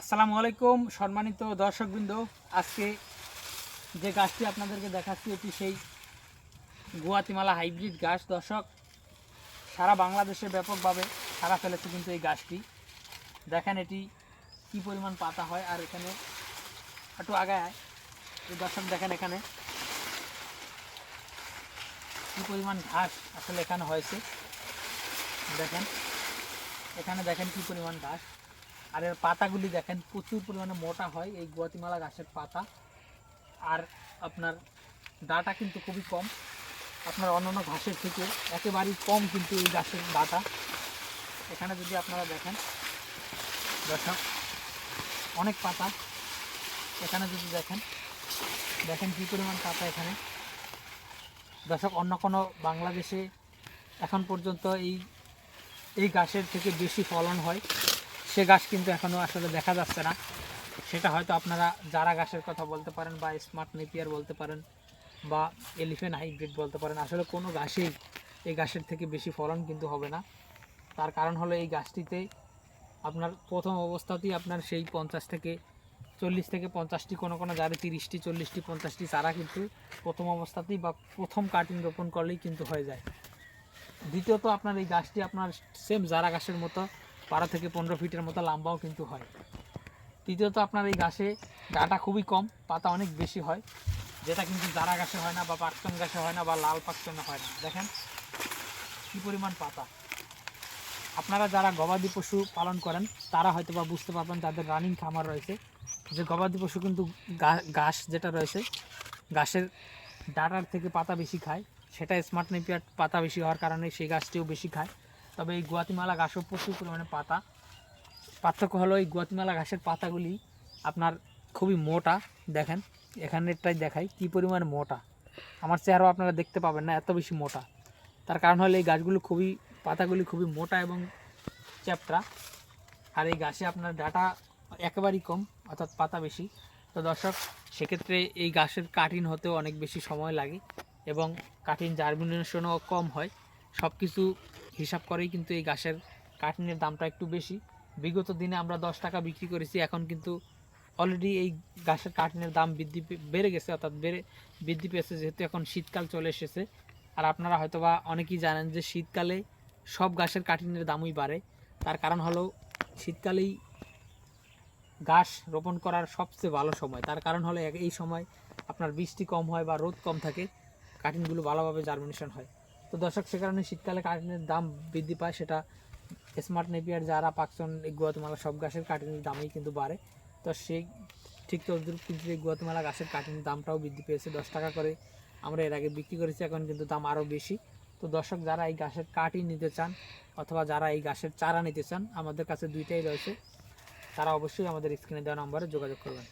আসসালামু আলাইকুম, সম্মানিত দর্শকবৃন্দ। আজকে যে গাছটি আপনাদেরকে দেখাচ্ছি, এটি সেই গুয়াতিমালা হাইব্রিড গাছ। দর্শক, সারা বাংলাদেশে ব্যাপকভাবে সারা ফেলেছে কিন্তু এই গাছটি। দেখেন এটি কি পরিমাণ পাতা হয় আর এখানে একটু আগায় দর্শক দেখেন এখানে কি পরিমাণ ঘাস আসলে এখানে হয়েছে। দেখেন, এখানে দেখেন কি পরিমাণ ঘাস। আর এর পাতাগুলি দেখেন, প্রচুর পরিমাণে মোটা হয় এই গুয়াতিমালা গাছের পাতা। আর আপনার ডাটা কিন্তু খুবই কম। আপনার অন্যান্য ঘাসের থেকে একেবারেই কম কিন্তু এই গাছের ডাটা। এখানে যদি আপনারা দেখেন দেখেন অনেক পাতা। এখানে যদি দেখেন দেখেন কী পরিমাণ পাতা এখানে। দর্শক, অন্য কোনো বাংলাদেশে এখন পর্যন্ত এই এই গাছের থেকে বেশি ফলন হয়। সে গাছ কিন্তু এখনও আসলে দেখা যাচ্ছে না। সেটা হয়তো আপনারা যারা গাছের কথা বলতে পারেন বা স্মার্ট নেপিয়ার বলতে পারেন বা এলিফেন্ট হাইব্রিড বলতে পারেন। আসলে কোনো গাছেই এই গাছের থেকে বেশি ফলন কিন্তু হবে না। তার কারণ হলো এই গাছটিতে আপনার প্রথম অবস্থাতেই আপনার সেই পঞ্চাশ থেকে চল্লিশ থেকে পঞ্চাশটি কোনো কোনো জারে তিরিশটি, চল্লিশটি, পঞ্চাশটি চারা কিন্তু প্রথম অবস্থাতেই বা প্রথম কাটিং রোপণ করলেই কিন্তু হয়ে যায়। দ্বিতীয়ত আপনার এই গাছটি আপনার সেম জারা গাছের মতো বারো থেকে পনেরো ফিটের মতো লম্বাও কিন্তু হয়। তৃতীয়ত আপনার এই গাছে ডাটা খুবই কম, পাতা অনেক বেশি হয়। যেটা কিন্তু জারা গাছে হয় না বা পাকচন গাছে হয় না বা লাল পাকচনে হয় না। দেখেন কী পরিমাণ পাতা। আপনারা যারা গবাদি পশু পালন করেন, তারা হয়তো বা বুঝতে পারবেন তাদের রানিং খামার রয়েছে। যে গবাদি পশু কিন্তু ঘাস যেটা রয়েছে, ঘাসের ডাটার থেকে পাতা বেশি খায়। সেটা স্মার্ট নেপিয়ার পাতা বেশি হওয়ার কারণে সেই গাছটিও বেশি খায়। তবে এই গুয়াতিমালা ঘাসও প্রচুর পরিমাণে পাতা। পার্থক্য হলো এই গুয়াতিমালা ঘাসের পাতাগুলি আপনার খুবই মোটা, দেখেন, এখানেরটাই দেখাই কী পরিমাণ মোটা। আমার চেহারাও আপনারা দেখতে পাবেন না, এত বেশি মোটা। তার কারণ হলো এই গাছগুলো খুবই, পাতাগুলি খুবই মোটা এবং চ্যাপটা। আর এই গাছে আপনার ডাটা একেবারেই কম, অর্থাৎ পাতা বেশি। তো দর্শক, সেক্ষেত্রে এই গাছের কাটিং হতেও অনেক বেশি সময় লাগে এবং কাটিং জার্মিনেশনও কম হয়। সব কিছু হিসাব করেই কিন্তু এই গাছের কাটিনের দামটা একটু বেশি। বিগত দিনে আমরা দশ টাকা বিক্রি করেছি, এখন কিন্তু অলরেডি এই গাছের কাটিনের দাম বৃদ্ধি বেড়ে গেছে, অর্থাৎ বেড়ে বৃদ্ধি পেয়েছে যেহেতু এখন শীতকাল চলে এসেছে। আর আপনারা হয়তোবা অনেকেই জানেন যে শীতকালে সব গাছের কাটিনের দামই বাড়ে। তার কারণ হলো শীতকালেই ঘাস রোপণ করার সবচেয়ে ভালো সময়। তার কারণ হলো এই সময় আপনার বৃষ্টি কম হয় বা রোদ কম থাকে কাটিনগুলো ভালোভাবে জার্মিনেশন হয়। তো দর্শক, সে কারণে শীতকালে কাটিনের দাম বৃদ্ধি পায়, সেটা স্মার্ট নেপিয়ার যারা পাকচন গুয়াতমালা সব গাছের কাটিনের দামই কিন্তু বাড়ে। তো সেই ঠিক তদ্রুপ কিন্তু এই গুয়াতমালা গাছের কাটিনের দামটাও বৃদ্ধি পেয়েছে, দশ টাকা করে। আমরা এর আগে বিক্রি করেছি, এখন কিন্তু দাম আরও বেশি। তো দর্শক, যারা এই গাছের কাটি নিতে চান, অথবা যারা এই গাছের চারা নিতে চান, আমাদের কাছে দুইটাই রয়েছে। তারা অবশ্যই আমাদের স্ক্রিনে দেওয়া নম্বরে যোগাযোগ করবেন।